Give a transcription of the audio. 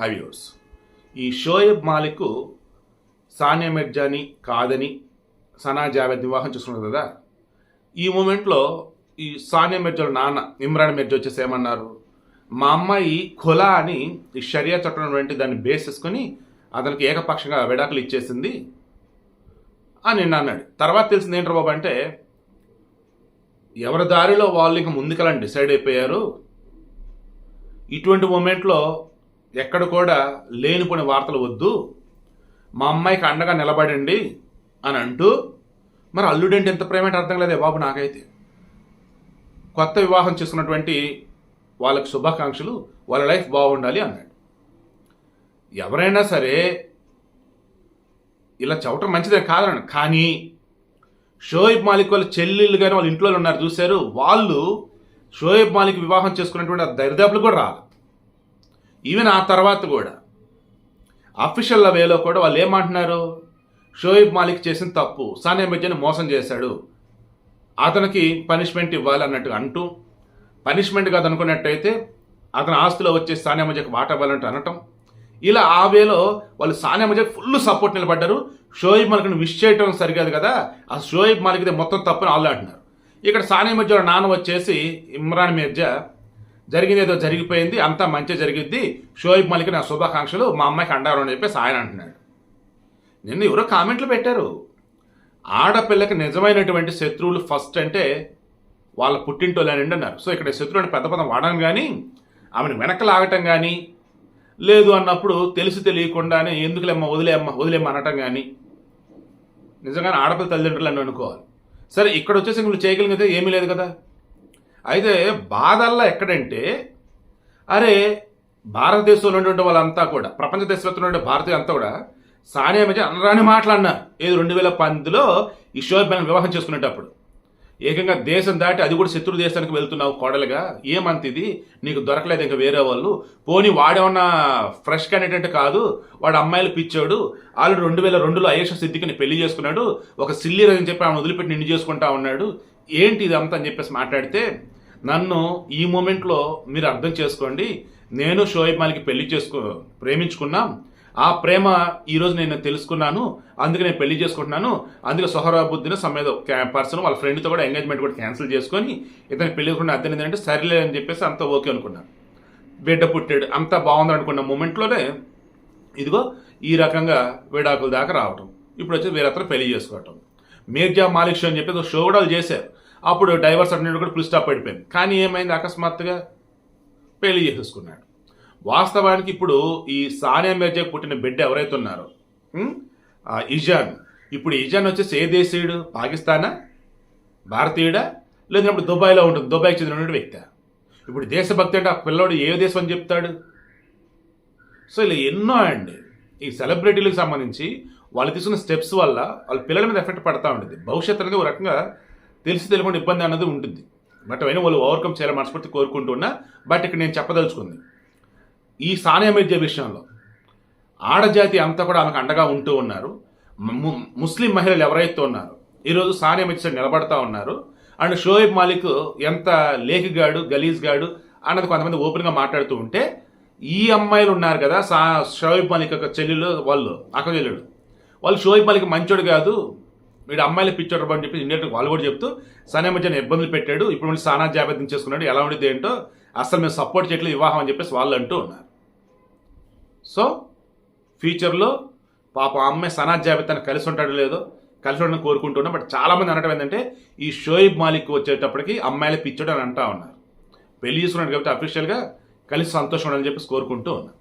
హైవ్యూర్స్ ఈ షోయబ్ మాలిక్ సానియా మిర్జాని కాదని సనా జావేద్ వివాహం చూసుకున్నారు కదా. ఈ మూమెంట్లో ఈ సానియా మిర్జా నాన్న ఇమ్రాన్ మిర్జా వచ్చేసి ఏమన్నారు? మా అమ్మాయి ఖొలా అని ఈ షరియా చట్టం వంటి దాన్ని బేస్ చేసుకొని అతనికి ఏకపక్షంగా విడాకులు ఇచ్చేసింది అని నిన్న అన్నాడు. తర్వాత తెలిసింది ఏంటి బాబు అంటే ఎవరి దారిలో వాళ్ళు ఇంకా ముందుకెళ్ళని డిసైడ్ అయిపోయారు. ఇటువంటి మూమెంట్లో ఎక్కడ కూడా లేనిపోని వార్తలు వద్దు. మా అమ్మాయికి అండగా నిలబడండి అని అంటూ మరి అల్లుడేంటి ఎంత ప్రేమ అంటే అర్థం లేదే బాబు నాకైతే. కొత్త వివాహం చేసుకున్నటువంటి వాళ్ళకి శుభాకాంక్షలు వాళ్ళ లైఫ్ బాగుండాలి అన్నాడు. ఎవరైనా సరే ఇలా చవటం మంచిదే కాదన్నాను కానీ షోయబ్ మాలిక్ వాళ్ళ చెల్లెళ్ళు కానీ వాళ్ళ ఇంట్లో ఉన్నారు చూశారు. వాళ్ళు షోయబ్ మాలిక్ వివాహం చేసుకున్నటువంటి ఆ దరిదాపులు కూడా రాలి ఈవెన్ ఆ తర్వాత కూడా. అఫీషియల్ వేలో కూడా వాళ్ళు ఏమంటున్నారు? షోయిబ్ మాలిక్ చేసిన తప్పు సానియా మిర్జాని మోసం చేశాడు. అతనికి పనిష్మెంట్ ఇవ్వాలి అన్నట్టు అంటూ పనిష్మెంట్ కాదు అనుకున్నట్టయితే అతని ఆస్తిలో వచ్చే సానియా మిర్జాకి వాటా ఇవ్వాలంటూ అనటం. ఇలా ఆ వేలో వాళ్ళు సానియా మిర్జాకి ఫుల్ సపోర్ట్ నిలబడ్డారు. షోయిబ్ మాలిక్ని విష్ చేయటం సరికాదు కదా. ఆ షోయిబ్ మాలిక్దే మొత్తం తప్పని వాళ్ళు అంటున్నారు. ఇక్కడ సానియా మిర్జా నాన్న వచ్చేసి ఇమ్రాన్ మిర్జా జరిగింది జరిగిపోయింది అంతా మంచి జరిగిద్ది షోయిబ్ మలిక్ నా శుభాకాంక్షలు మా అమ్మాయికి అండారు అని చెప్పేసి ఆయన అంటున్నాడు. నిన్న ఎవరో కామెంట్లు పెట్టారు. ఆడపిల్లకి నిజమైనటువంటి శత్రువులు ఫస్ట్ అంటే వాళ్ళ పుట్టింటోళ్ళని అన్నారు సో ఇక్కడ శత్రువు అంటే పెద్ద పదం వాడడం కానీ ఆమెను వెనక లాగటం కానీ లేదు అన్నప్పుడు తెలిసి తెలియకుండానే ఎందుకులేమ్మ వదిలేమ్మ వదిలేమ్మ అనటం కానీ నిజంగానే ఆడపిల్ల తల్లిదండ్రులు అని అనుకోవాలి. సరే ఇక్కడ వచ్చేసి నువ్వు చేయగలిగితే ఏమీ లేదు కదా? అయితే బాధల్లా ఎక్కడంటే అరే భారతదేశంలో ఉన్నటువంటి వాళ్ళంతా కూడా ప్రపంచ దేశంలో ఉండే భారతీయ అంతా కూడా సానియా మిర్జా అనరాని మాట్లాడినారు ఏది రెండు వేల పంతొమ్మిదిలో ఈ వివాహం చేసుకునేటప్పుడు. ఏకంగా దేశం దాటి అది కూడా శత్రు దేశానికి వెళ్తున్నావు కోడలుగా. ఏమంత ఇది? నీకు దొరకలేదు ఇంకా వేరే వాళ్ళు. పోనీ వాడేమన్నా ఫ్రెష్ క్యాండిడేట్ కాదు. వాడు అమ్మాయిలు పిచ్చాడు. ఆల్రెడీ రెండు వేల రెండులో అయేష సిద్దికిని పెళ్ళి చేసుకున్నాడు. ఒక సిల్లీ అని చెప్పి ఆమె వదిలిపెట్టి నిన్ను చేసుకుంటా ఉన్నాడు. ఏంటి ఇది అంతా అని చెప్పేసి మాట్లాడితే నన్ను ఈ మూమెంట్లో మీరు అర్థం చేసుకోండి నేను షోయబ్ మాలికి పెళ్ళి చేసుకో ప్రేమించుకున్నాం. ఆ ప్రేమ ఈరోజు నేను తెలుసుకున్నాను అందుకే నేను పెళ్ళి చేసుకుంటున్నాను. అందుకే సొహరాబుద్దిన సమేదో పర్సన్ వాళ్ళ ఫ్రెండ్తో కూడా ఎంగేజ్మెంట్ కూడా క్యాన్సిల్ చేసుకొని ఇతను పెళ్ళి కూడా అర్థం ఏంటంటే సరేలే అని చెప్పేసి అంత ఓకే అనుకున్నాను బిడ్డ పుట్టాడు అంత బాగుంది అనుకున్న మూమెంట్లోనే ఇదిగో ఈ రకంగా విడాకుల దాకా రావటం. ఇప్పుడు వచ్చి వేరే అతను పెళ్ళి చేసుకోవటం. మీర్జా మాలిక్ షో అని చెప్పేసి ఒక షో కూడా వాళ్ళు చేశారు. అప్పుడు డైవర్స్ అంటే కూడా ఫుల్ స్టాప్ పడిపోయింది కానీ ఏమైంది? అకస్మాత్తుగా పెళ్ళి చేసేసుకున్నాడు. వాస్తవానికి ఇప్పుడు ఈ సానియా మిర్జా పుట్టిన బిడ్డ ఎవరైతే ఉన్నారో ఇజాన్ ఇప్పుడు ఇజాన్ వచ్చేసి ఏ దేశీయుడు? పాకిస్తానా? భారతీయుడా? లేదా ఇప్పుడు దుబాయ్లో ఉంటుంది దుబాయ్కి చెందిన వ్యక్తి? ఇప్పుడు దేశభక్తి అంటే ఆ పిల్లోడు ఏ దేశం అని చెప్తాడు? సో ఇలా ఎన్నో అండి. ఈ సెలబ్రిటీలకు సంబంధించి వాళ్ళు తీసుకున్న స్టెప్స్ వల్ల వాళ్ళ పిల్లల మీద ఎఫెక్ట్ పడతా ఉంటుంది. భవిష్యత్తు అనేది ఒక రకంగా తెలిసి తెలియకుండా ఇబ్బంది అన్నది ఉంటుంది. బట్ అయినా వాళ్ళు ఓవర్కమ్ చేయాలని మనస్ఫూర్తి కోరుకుంటున్నా బట్ ఇక్కడ నేను చెప్పదలుచుకుంది. ఈ సానియా మిర్జా విషయంలో ఆడజాతి అంతా కూడా ఆమెకు అండగా ఉంటూ ఉన్నారు. ము- ముస్లిం మహిళలు ఎవరైతే ఉన్నారో ఈరోజు సానియా మిర్జా నిలబడతా ఉన్నారు. అండ్ షోయబ్ మాలిక్ ఎంత లేఖిగాడు గలీజ్గాడు అన్నది కొంతమంది ఓపెన్గా మాట్లాడుతూ ఉంటే ఈ అమ్మాయిలు ఉన్నారు కదా సా షోయబ్ మాలిక్ యొక్క చెల్లెలు వాళ్ళు అక్క చెల్లెలు. వాళ్ళు షోయబ్ మాలిక్ మంచోడు కాదు వీడు అమ్మాయిలు పిచ్చోడు అని చెప్పి ఇండియన్ వాళ్ళు కూడా చెప్తూ సనే మధ్యన ఇబ్బందులు పెట్టాడు. ఇప్పుడు మళ్ళీ సానా జాబితం చేసుకున్నాడు. ఎలా ఉండేది ఏంటో అసలు మేము సపోర్ట్ చేయట్లేదు వివాహం అని చెప్పేసి వాళ్ళు అంటూ ఉన్నారు. సో ఫ్యూచర్లో పాప అమ్మాయి సనా జాబితాను కలిసి ఉంటాడు లేదో కలిసి ఉండడం కోరుకుంటున్నా బట్ చాలామంది అనడం ఏంటంటే ఈ షోయిబ్ మాలిక్ వచ్చేటప్పటికి అమ్మాయిల పిచ్చోడు అని అంటా ఉన్నారు. పెళ్ళి చేసుకున్నాడు కాబట్టి అఫీషియల్గా కలిసి సంతోషం ఉండాలని చెప్పేసి కోరుకుంటూ ఉన్నారు.